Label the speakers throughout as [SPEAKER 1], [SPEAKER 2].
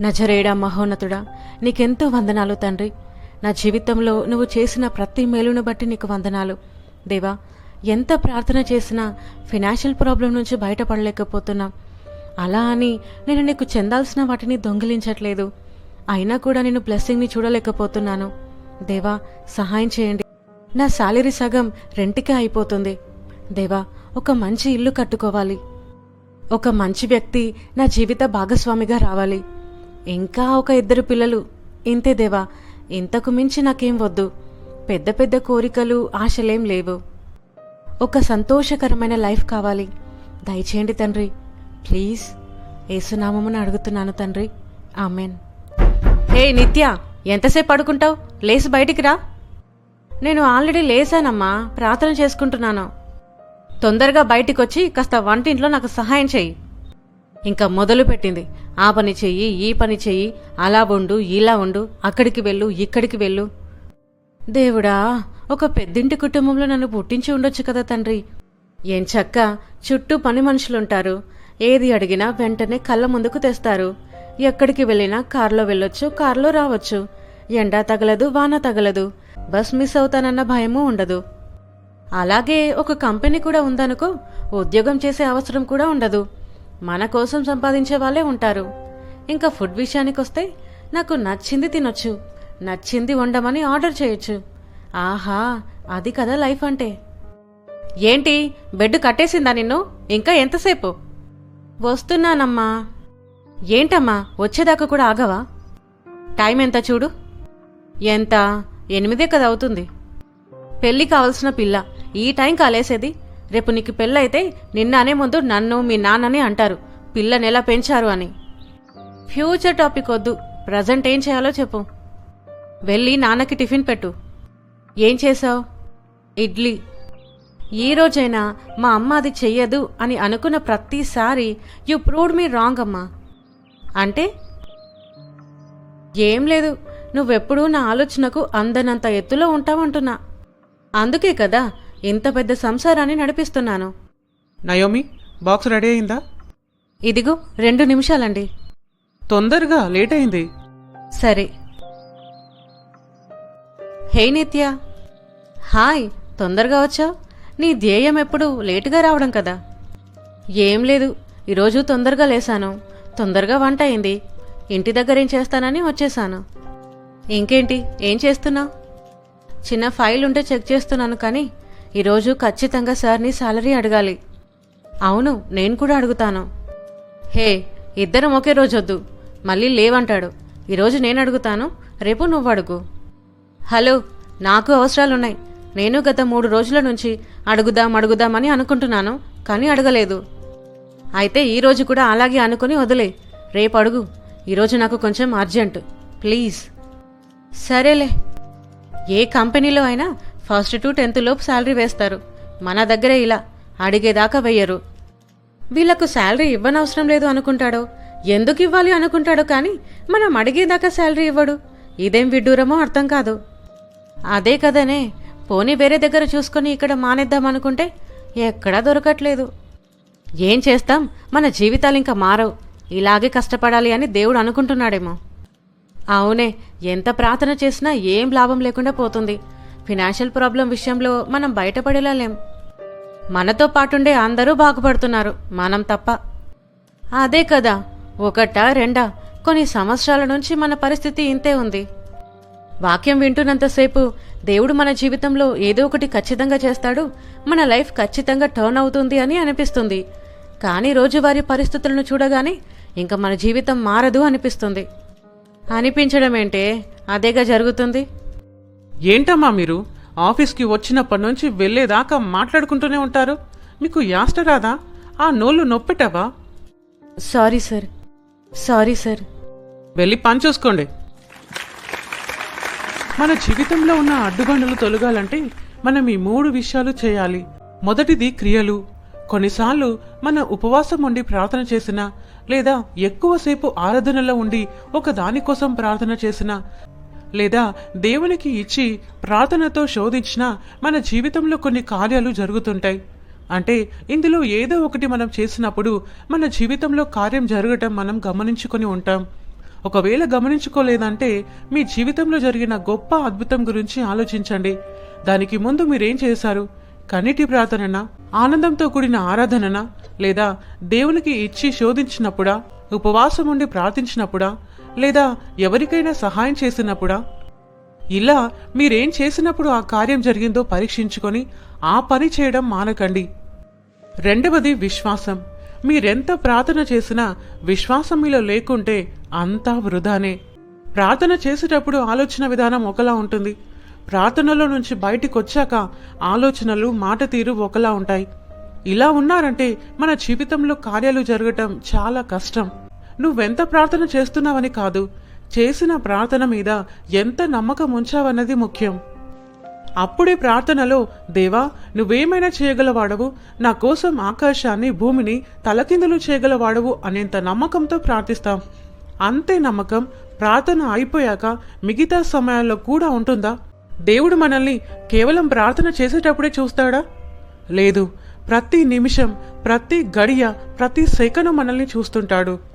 [SPEAKER 1] నజరేడా మహోన్నతుడా నీకెంతో వందనాలు తండ్రి. నా జీవితంలో నువ్వు చేసిన ప్రతి మేలును బట్టి నీకు వందనాలు. దేవా ఎంత ప్రార్థన చేసినా ఫినాన్షియల్ ప్రాబ్లం నుంచి బయటపడలేకపోతున్నా. అలా అని నేను నీకు చెందాల్సిన వాటిని దొంగిలించట్లేదు. అయినా కూడా నేను బ్లెస్సింగ్ని చూడలేకపోతున్నాను. దేవా సహాయం చేయండి. నా శాలరీ సగం రెంట్కే అయిపోతుంది. దేవా ఒక మంచి ఇల్లు కట్టుకోవాలి. ఒక మంచి వ్యక్తి నా జీవిత భాగస్వామిగా రావాలి. ఇంకా ఒక ఇద్దరు పిల్లలు. ఇంతే దేవా ఇంతకు మించి నాకేం వద్దు. పెద్ద పెద్ద కోరికలు ఆశలేం లేవు. ఒక సంతోషకరమైన లైఫ్ కావాలి. దయచేయండి తండ్రి. ప్లీజ్ ఏసునామమును అడుగుతున్నాను తండ్రి. ఆమెన్. హే నిత్య ఎంతసేపు పడుకుంటావు? లేచి బయటికి రా. నేను ఆల్రెడీ లేసానమ్మా ప్రార్థన చేసుకుంటున్నాను. తొందరగా బయటికి వచ్చి కాస్త వంటింట్లో నాకు సహాయం చెయ్యి. ఇంకా మొదలు పెట్టింది ఆ పని చెయ్యి ఈ పని చెయ్యి అలా ఉండు ఇలా ఉండు అక్కడికి వెళ్ళు ఇక్కడికి వెళ్ళు. దేవుడా ఒక పెద్దింటి కుటుంబంలో నన్ను పుట్టించి ఉండొచ్చు కదా తండ్రి. ఏం చక్క చుట్టూ పని మనుషులుంటారు. ఏది అడిగినా వెంటనే కళ్ళ ముందుకు తెస్తారు. ఎక్కడికి వెళ్ళినా కారులో వెళ్ళొచ్చు కారులో రావచ్చు. ఎండ తగలదు వాన తగలదు. బస్ మిస్ అవుతానన్న భయమూ ఉండదు. అలాగే ఒక కంపెనీ కూడా ఉందనుకో ఉద్యోగం చేసే అవసరం కూడా ఉండదు. మన కోసం సంపాదించే వాళ్ళే ఉంటారు. ఇంకా ఫుడ్ విషయానికి వస్తే నాకు నచ్చింది తినొచ్చు. నచ్చింది వండమని ఆర్డర్ చేయొచ్చు. ఆహా అది కదా లైఫ్ అంటే. ఏంటి బెడ్ కట్టేసిందా నిన్ను? ఇంకా ఎంతసేపు? వస్తున్నానమ్మా. ఏంటమ్మా వచ్చేదాకా కూడా ఆగవా? టైం ఎంత చూడు? ఎంత? ఎనిమిదే కదా అవుతుంది. పెళ్ళి కావలసిన పిల్ల. ఈ టైం కాలేసేది. రేపు నీకు పెళ్ళైతే నిన్న అనే ముందు నన్ను మీ నాన్నని అంటారు. పిల్లని ఎలా పెంచారు అని. ఫ్యూచర్ టాపిక్ వద్దు. ప్రజెంట్ ఏం చేయాలో చెప్పు. వెళ్ళి నాన్నకి టిఫిన్ పెట్టు. ఏం చేసావు ఇడ్లీ. ఈ రోజైనా మా అమ్మ అది చెయ్యదు అని అనుకున్న ప్రతిసారి యు ప్రూవ్డ్ మీ రాంగ్ అమ్మా. అంటే ఏం లేదు. నువ్వెప్పుడూ నా ఆలోచనకు అందనంత ఎత్తులో ఉంటావంటున్నా. అందుకే కదా ఇంత పెద్ద సంసారాన్ని నడిపిస్తున్నాను.
[SPEAKER 2] నయోమి బాక్స్ రెడీ అయిందా?
[SPEAKER 1] ఇదిగో రెండు నిమిషాలండి.
[SPEAKER 2] తొందరగా లేట్ అయింది.
[SPEAKER 1] సరే. హే నిత్య. హాయ్ తొందరగా వచ్చావు? నీ ధ్యేయం ఎప్పుడు లేటుగా రావడం కదా? ఏం లేదు ఈరోజు తొందరగా లేసాను. తొందరగా వంట అయింది. ఇంటి దగ్గర ఏం చేస్తానని వచ్చేసాను. ఇంకేంటి ఏం చేస్తున్నావు? చిన్న ఫైల్ ఉంటే చెక్ చేస్తున్నాను కానీ ఈరోజు ఖచ్చితంగా సార్ని సాలరీ అడగాలి. అవును నేను కూడా అడుగుతాను. హే ఇద్దరం ఒకే రోజు వద్దు. మళ్ళీ లేవంటాడు. ఈరోజు నేను అడుగుతాను రేపు నువ్వు అడుగు. హలో నాకు అవసరాలున్నాయి. నేను గత మూడు రోజుల నుంచి అడుగుదాం అడుగుదామని అనుకుంటున్నాను కానీ అడగలేదు. అయితే ఈరోజు కూడా అలాగే అనుకుని వదిలే. రేపు అడుగు. ఈరోజు నాకు కొంచెం అర్జెంట్. ప్లీజ్. సరేలే. ఏ కంపెనీలో అయినా ఫస్ట్ టు టెన్త్ లోపు శాలరీ వేస్తారు. మన దగ్గరే ఇలా. అడిగేదాకా వెయ్యరు. వీళ్ళకు శాలరీ ఇవ్వనవసరం లేదు అనుకుంటాడో? ఎందుకు ఇవ్వాలి అనుకుంటాడో కానీ మనం అడిగేదాకా శాలరీ ఇవ్వడు. ఇదేం విడ్డూరమో అర్థం కాదు. అదే కదనే. పోనీ వేరే దగ్గర చూసుకొని ఇక్కడ మానేద్దాం అనుకుంటే ఎక్కడా దొరకట్లేదు. ఏం చేస్తాం? మన జీవితాలు ఇంకా మారవు. ఇలాగే కష్టపడాలి అని దేవుడు అనుకుంటున్నాడేమో. అవునే. ఎంత ప్రార్థన చేసినా ఏం లాభం లేకుండా పోతుంది. ఫినాన్షియల్ ప్రాబ్లం విషయంలో మనం బయటపడేలా లేం. మనతో పాటుండే అందరూ బాగుపడుతున్నారు. మనం తప్ప. అదే కదా. ఒకటా రెండా? కొన్ని సంవత్సరాల నుంచి మన పరిస్థితి ఇంతే ఉంది. వాక్యం వింటున్నంతసేపు దేవుడు మన జీవితంలో ఏదో ఒకటి ఖచ్చితంగా చేస్తాడు. మన లైఫ్ ఖచ్చితంగా టర్న్ అవుతుంది అని అనిపిస్తుంది. కానీ రోజువారీ పరిస్థితులను చూడగానే ఇంకా మన జీవితం మారదు అనిపిస్తుంది. అనిపించడం ఏంటే అదేగా జరుగుతుంది.
[SPEAKER 2] ఏంటమ్మా మీరు? ఆఫీస్కి వచ్చినప్పటి నుంచి వెళ్ళేదాకా మాట్లాడుకుంటూనే ఉంటారు? మీకు యాస్ట రాదా? ఆ నోళ్ళు నొప్పెటావా?
[SPEAKER 1] Sorry sir. Sorry sir.
[SPEAKER 2] వెళ్ళి పని చూసుకోండి. మన జీవితంలో ఉన్న అడ్డుబండలు తొలగాలంటే మనం ఈ మూడు విషయాలు చేయాలి. మొదటిది క్రియలు. కొన్నిసార్లు మన ఉపవాసం ఉండి ప్రార్థన చేసినా లేదా ఎక్కువసేపు ఆరాధనలో ఉండి ఒక దానికోసం ప్రార్థన చేసినా లేదా దేవునికి ఇచ్చి ప్రార్థనతో శోధించినా మన జీవితంలో కొన్ని కార్యాలు జరుగుతుంటాయి. అంటే ఇందులో ఏదో ఒకటి మనం చేసినప్పుడు మన జీవితంలో కార్యం జరగటం మనం గమనించుకొని ఉంటాం. ఒకవేళ గమనించుకోలేదంటే మీ జీవితంలో జరిగిన గొప్ప అద్భుతం గురించి ఆలోచించండి. దానికి ముందు మీరేం చేశారు? కన్నిటి ప్రార్థననా? ఆనందంతో కూడిన ఆరాధననా? లేదా దేవునికి ఇచ్చి శోధించినప్పుడా? ఉపవాసం ఉండి ప్రార్థించినప్పుడా? లేదా ఎవరికైనా సహాయం చేసినప్పుడా? ఇలా మీరేం చేసినప్పుడు ఆ కార్యం జరిగిందో పరీక్షించుకొని ఆ పని చేయడం మానకండి. రెండవది విశ్వాసం. మీరెంత ప్రార్థన చేసినా విశ్వాసం మీలో లేకుంటే అంతా వృధానే. ప్రార్థన చేసేటప్పుడు ఆలోచన విధానం ఒకలా ఉంటుంది. ప్రార్థనలో నుంచి బయటికి వచ్చాక ఆలోచనలు మాట తీరు ఒకలా ఉంటాయి. ఇలా ఉన్నారంటే మన జీవితంలో కార్యాలు జరగటం చాలా కష్టం. నువ్వెంత ప్రార్థన చేస్తున్నావని కాదు. చేసిన ప్రార్థన మీద ఎంత నమ్మకం ఉంచావన్నది ముఖ్యం. అప్పుడే ప్రార్థనలో దేవా నువ్వేమైనా చేయగలవాడవు? నా కోసం ఆకాశాన్ని భూమిని తలకిందులు చేయగలవాడవు అనేంత నమ్మకంతో ప్రార్థిస్తాం. అంతే నమ్మకం ప్రార్థన అయిపోయాక మిగతా సమయాల్లో కూడా ఉంటుందా? దేవుడు మనల్ని కేవలం ప్రార్థన చేసేటప్పుడే చూస్తాడా? లేదు. ప్రతి నిమిషం ప్రతి గడియ ప్రతి సెకను మనల్ని చూస్తుంటాడు.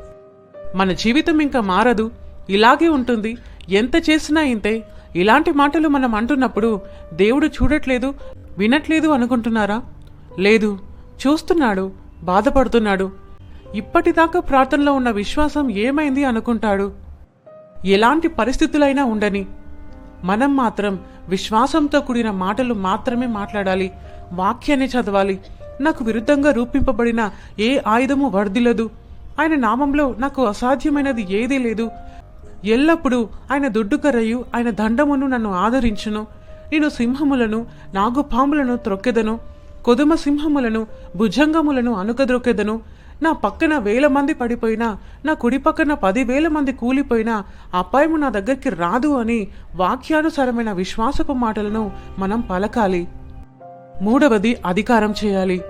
[SPEAKER 2] మన జీవితం ఇంకా మారదు. ఇలాగే ఉంటుంది. ఎంత చేసినా ఇంతే. ఇలాంటి మాటలు మనం అంటున్నప్పుడు దేవుడు చూడట్లేదు వినట్లేదు అనుకుంటున్నారా? లేదు. చూస్తున్నాడు బాధపడుతున్నాడు. ఇప్పటిదాకా ప్రార్థనలో ఉన్న విశ్వాసం ఏమైంది అనుకుంటాడు. ఎలాంటి పరిస్థితులైనా ఉండని. మనం మాత్రం విశ్వాసంతో కూడిన మాటలు మాత్రమే మాట్లాడాలి. వాక్యాన్ని చదవాలి. నాకు విరుద్ధంగా రూపింపబడిన ఏ ఆయుధము వర్దిలదు ఆయన నామంలో నాకు అసాధ్యమైనది ఏదీ లేదు. ఎల్లప్పుడూ ఆయన దుడ్డుకరయు ఆయన దండమును నన్ను ఆదరించును. నేను సింహములను నాగుపాములను త్రొక్కెదను. కొదుమ సింహములను భుజంగములను అనుకద్రొక్కెదను. నా పక్కన వేల మంది పడిపోయినా నా కుడి పక్కన పదివేల మంది కూలిపోయినా అపాయము నా దగ్గరికి రాదు అని వాక్యానుసారమైన విశ్వాసపు మాటలను మనం పలకాలి. మూడవది అధికారం చేయాలి.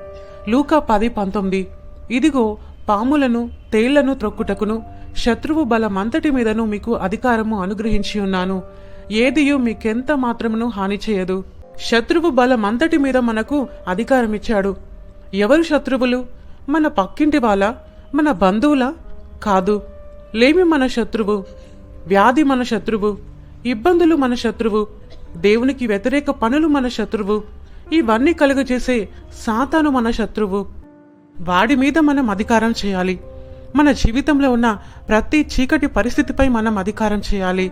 [SPEAKER 2] లూకా పది పంతొమ్మిది. ఇదిగో పాములను తేళ్ళను త్రొక్కుటకును శత్రువు బలమంతటి మీదను మీకు అధికారము అనుగ్రహించి ఉన్నాను. ఏదియు మీకెంత మాత్రమును హాని చేయదు. శత్రువు బలమంతటి మీద మనకు అధికారం ఇచ్చాడు ఎవరు శత్రువులు? మన పక్కింటి వాళ్ళ మన బంధువుల? కాదు. లేమి మన శత్రువు? వ్యాధి మన శత్రువు? ఇబ్బందులు మన శత్రువు? దేవునికి వ్యతిరేక పనులు మన శత్రువు? ఇవన్నీ కలుగజేసే సాతాను మన శత్రువు? వాడి మీద మనం అధికారం చేయాలి. మన జీవితంలో ఉన్న ప్రతి చీకటి పరిస్థితిపై మనం అధికారం చేయాలి.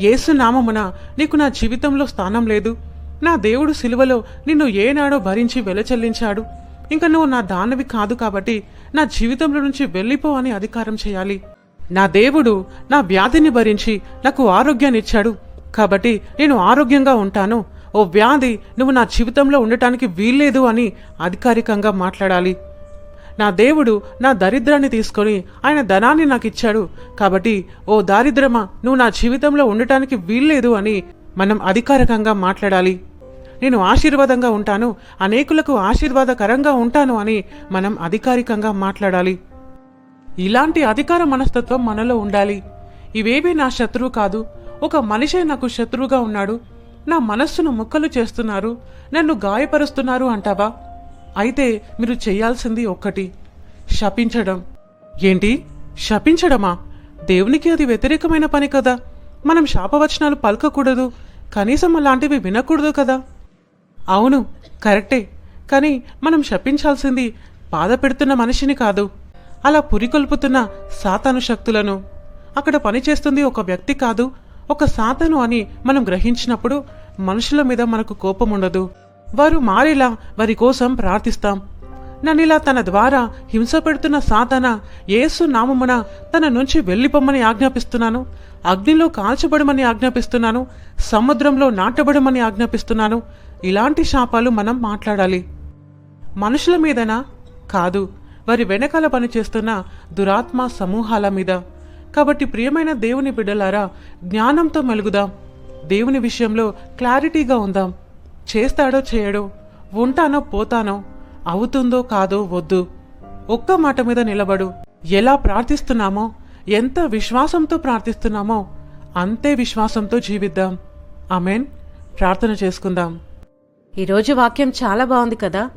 [SPEAKER 2] యేసు నామమున నీకు నా జీవితంలో స్థానం లేదు. నా దేవుడు సిలువలో నిన్ను ఏనాడో భరించి వెలచెల్లించాడు. ఇంకా నువ్వు నా దానవి కాదు కాబట్టి నా జీవితంలో నుంచి వెళ్ళిపో అని అధికారం చేయాలి. నా దేవుడు నా వ్యాధిని భరించి నాకు ఆరోగ్యాన్ని ఇచ్చాడు. కాబట్టి నేను ఆరోగ్యంగా ఉంటాను. ఓ వ్యాధి నువ్వు నా జీవితంలో ఉండటానికి వీల్లేదు అని అధికారికంగా మాట్లాడాలి. నా దేవుడు నా దరిద్రాన్ని తీసుకొని ఆయన ధనాన్ని నాకు ఇచ్చాడు కాబట్టి ఓ దారిద్రమా నువ్వు నా జీవితంలో ఉండటానికి వీల్లేదు అని మనం అధికారికంగా మాట్లాడాలి. నేను ఆశీర్వాదంగా ఉంటాను అనేకులకు ఆశీర్వాదకరంగా ఉంటాను అని మనం అధికారికంగా మాట్లాడాలి. ఇలాంటి అధికార మనస్తత్వం మనలో ఉండాలి. ఇవేవీ నా శత్రువు కాదు. ఒక మనిషే నాకు శత్రువుగా ఉన్నాడు. నా మనస్సును ముక్కలు చేస్తున్నారు. నన్ను గాయపరుస్తున్నారు అంటావా? అయితే మీరు చేయాల్సింది ఒక్కటి శపించడం. ఏంటి? శపించడమా? దేవునికి అది వ్యతిరేకమైన పని కదా. మనం శాపవచనాలు పలకకూడదు కనీసం అలాంటివి వినకూడదు కదా. అవును కరెక్టే. కానీ మనం శపించాల్సింది బాధ పెడుతున్న మనిషిని కాదు. అలా పురికొల్పుతున్న సాతాను శక్తులను. అక్కడ పనిచేస్తుంది ఒక వ్యక్తి కాదు ఒక సాతను అని మనం గ్రహించినప్పుడు మనుషుల మీద మనకు కోపం ఉండదు వారు మారేలా వారి కోసం ప్రార్థిస్తాం. నన్నిలా తన ద్వారా హింస పెడుతున్న సాతన యేసు నామమున తన నుంచి వెళ్ళిపోమ్మని ఆజ్ఞాపిస్తున్నాను. అగ్నిలో కాల్చబడమని ఆజ్ఞాపిస్తున్నాను. సముద్రంలో నాటబడమని ఆజ్ఞాపిస్తున్నాను. ఇలాంటి శాపాలు మనం మాట్లాడాలి. మనుషుల మీదనా కాదు వారి వెనకాల పనిచేస్తున్న దురాత్మ సమూహాల మీద. కాబట్టి ప్రియమైన దేవుని బిడ్డలారా జ్ఞానంతో మెలుగుదాం. దేవుని విషయంలో క్లారిటీగా ఉందాం. చేస్తాడో చేయడో ఉంటానో పోతానో అవుతుందో కాదో వద్దు. ఒక్క మాట మీద నిలబడు. ఎలా ప్రార్థిస్తున్నామో ఎంత విశ్వాసంతో ప్రార్థిస్తున్నామో అంతే విశ్వాసంతో జీవిద్దాం. ఆమెన్. ప్రార్థన చేసుకుందాం.
[SPEAKER 1] ఈరోజు వాక్యం చాలా బాగుంది కదా?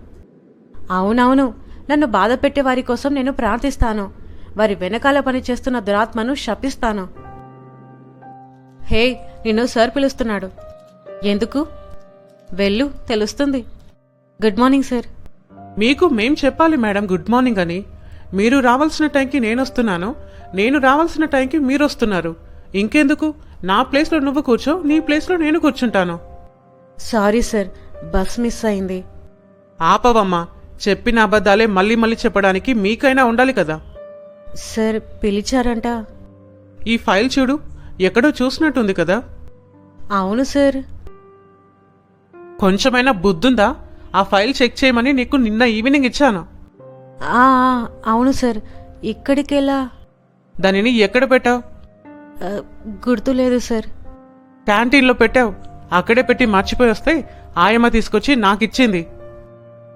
[SPEAKER 1] అవునవును. నన్ను బాధ పెట్టే వారి కోసం నేను ప్రార్థిస్తాను. వారి వెనకాల పనిచేస్తున్న దురాత్మను శపిస్తాను. హే నిన్ను సార్ పిలుస్తున్నాడు. ఎందుకు? వెళ్ళు తెలుస్తుంది. గుడ్ మార్నింగ్ సార్
[SPEAKER 2] మీకు మేం చెప్పాలి మేడం గుడ్ మార్నింగ్ అని. మీరు రావాల్సిన టైంకి నేను వస్తున్నాను. నేను రావాల్సిన టైంకి మీరు వస్తున్నారు. ఇంకెందుకు? నా ప్లేస్లో నువ్వు కూర్చో నీ ప్లేస్లో నేను కూర్చుంటాను.
[SPEAKER 1] సారీ సార్ బస్ మిస్ అయింది.
[SPEAKER 2] ఆపవమ్మా. చెప్పిన అబద్ధాలే మళ్ళీ మళ్ళీ చెప్పడానికి మీకైనా ఉండాలి కదా.
[SPEAKER 1] సార్ పిలిచారంట.
[SPEAKER 2] ఈ ఫైల్ చూడు ఎక్కడో చూసినట్టుంది కదా.
[SPEAKER 1] అవును సార్
[SPEAKER 2] కొంచెమైనా బుద్ధుందా? ఆ ఫైల్ చెక్ చేయమని నీకు నిన్న ఈవినింగ్ ఇచ్చాను.
[SPEAKER 1] ఆ, అవును సార్. ఇక్కడికెలా?
[SPEAKER 2] దానిని ఎక్కడ పెట్టావు?
[SPEAKER 1] ఆ, గుర్తులేదు సార్.
[SPEAKER 2] క్యాంటీన్లో పెట్టావు. అక్కడే పెట్టి మర్చిపోయి వస్తే ఆయమ్మ తీసుకొచ్చి నాకిచ్చింది.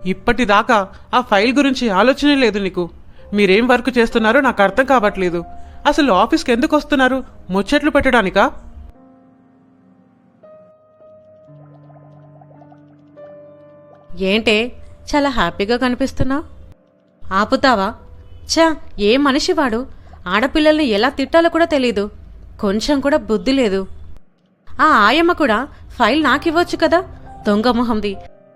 [SPEAKER 2] ఇప్పటిదాకా ఆ ఫైల్ గురించి ఆలోచనే లేదు నీకు. మీరేం వర్క్ చేస్తున్నారో నాకు అర్థం కావట్లేదు. అసలు ఆఫీస్కి ఎందుకు వస్తున్నారు? ముచ్చట్లు పెట్టడానికా?
[SPEAKER 1] ఏంటే చాలా హ్యాపీగా కనిపిస్తున్నావు? ఆపుతావా? చ ఏ మనిషి వాడు ఆడపిల్లల్ని ఎలా తిట్టాలో కూడా తెలీదు. కొంచెం కూడా బుద్ధి లేదు. ఆ ఆయమ్మ కూడా ఫైల్ నాకివ్వచ్చు కదా? దొంగ మొహంది.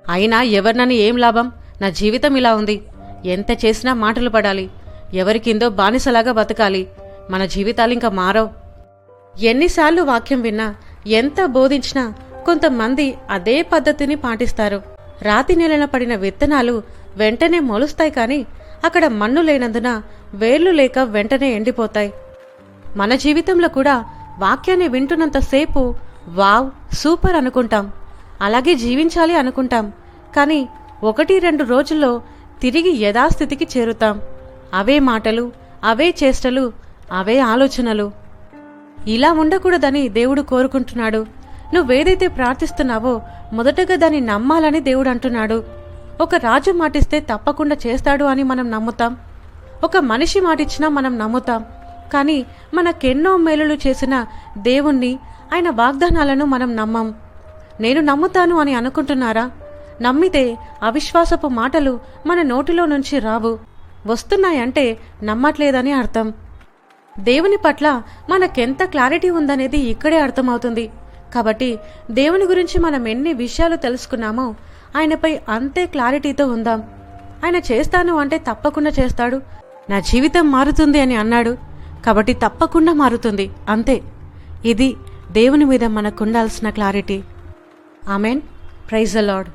[SPEAKER 1] అయినా ఎవరినని ఏం లాభం? నా జీవితం ఇలా ఉంది. ఎంత చేసినా మాటలు పడాలి. ఎవరికిందో బానిసలాగా బతకాలి. మన జీవితాలు ఇంకా మారవు. ఎన్నిసార్లు వాక్యం విన్నా ఎంత బోధించినా కొంతమంది అదే పద్ధతిని పాటిస్తారు. రాతి నెలన పడిన విత్తనాలు వెంటనే మొలుస్తాయి కానీ అక్కడ మన్ను లేనందున వేర్లు లేక వెంటనే ఎండిపోతాయి. మన జీవితంలో కూడా వాక్యాన్ని వింటున్నంతసేపు వావ్ సూపర్ అనుకుంటాం. అలాగే జీవించాలి అనుకుంటాం. కానీ ఒకటి రెండు రోజుల్లో తిరిగి యథాస్థితికి చేరుతాం. అవే మాటలు అవే చేష్టలు అవే ఆలోచనలు. ఇలా ఉండకూడదని దేవుడు కోరుకుంటున్నాడు. నువ్వేదైతే ప్రార్థిస్తున్నావో మొదటగా దాన్ని నమ్మాలని దేవుడు అంటున్నాడు. ఒక రాజు మాటిస్తే తప్పకుండా చేస్తాడు అని మనం నమ్ముతాం. ఒక మనిషి మాటిచ్చినా మనం నమ్ముతాం. కానీ మనకెన్నో మేలులు చేసిన దేవుణ్ణి ఆయన వాగ్దానాలను మనం నమ్మం. నేను నమ్ముతాను అని అనుకుంటున్నారా? నమ్మితే అవిశ్వాసపు మాటలు మన నోటిలో నుంచి రావు. వస్తున్నాయంటే నమ్మట్లేదని అర్థం. దేవుని పట్ల మనకెంత క్లారిటీ ఉందనేది ఇక్కడే అర్థమవుతుంది. కాబట్టి దేవుని గురించి మనం ఎన్ని విషయాలు తెలుసుకున్నామో ఆయనపై అంతే క్లారిటీతో ఉందాం. ఆయన చేస్తాను అంటే తప్పకుండా చేస్తాడు. నా జీవితం మారుతుంది అని అన్నాడు. కాబట్టి తప్పకుండా మారుతుంది. అంతే. ఇది దేవుని మీద మనకుండాల్సిన క్లారిటీ. ఆమెన్. ప్రైజ్ అలాడ్